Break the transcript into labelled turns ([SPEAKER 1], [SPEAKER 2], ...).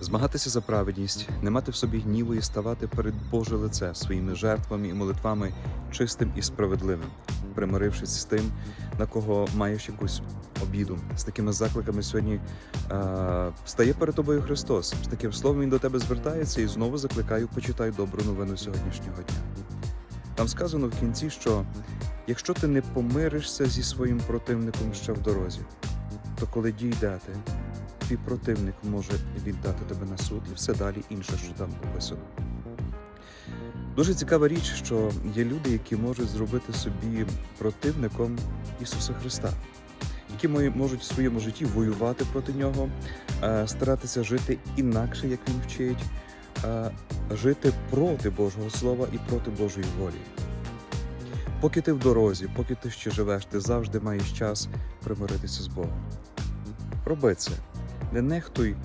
[SPEAKER 1] Змагатися за праведність, не мати в собі гніву і ставати перед Боже лице своїми жертвами і молитвами чистим і справедливим, примирившись з тим, на кого маєш якусь обіду. З такими закликами сьогодні е, стає перед тобою Христос. З таким словом Він до тебе звертається і знову закликаю, почитай добру новину сьогоднішнього дня. Там сказано в кінці, що якщо ти не помиришся зі своїм противником ще в дорозі, то коли дійдете, твій противник може віддати тебе на суд і все далі інше, що там написано. Дуже цікава річ, що є люди, які можуть зробити собі противником Ісуса Христа, які можуть в своєму житті воювати проти нього, е, старатися жити інакше, як він вчить, е, жити проти Божого Слова і проти Божої волі. Поки ти в дорозі, поки ти ще живеш, ти завжди маєш час примиритися з Богом. Роби це. Не нехтуй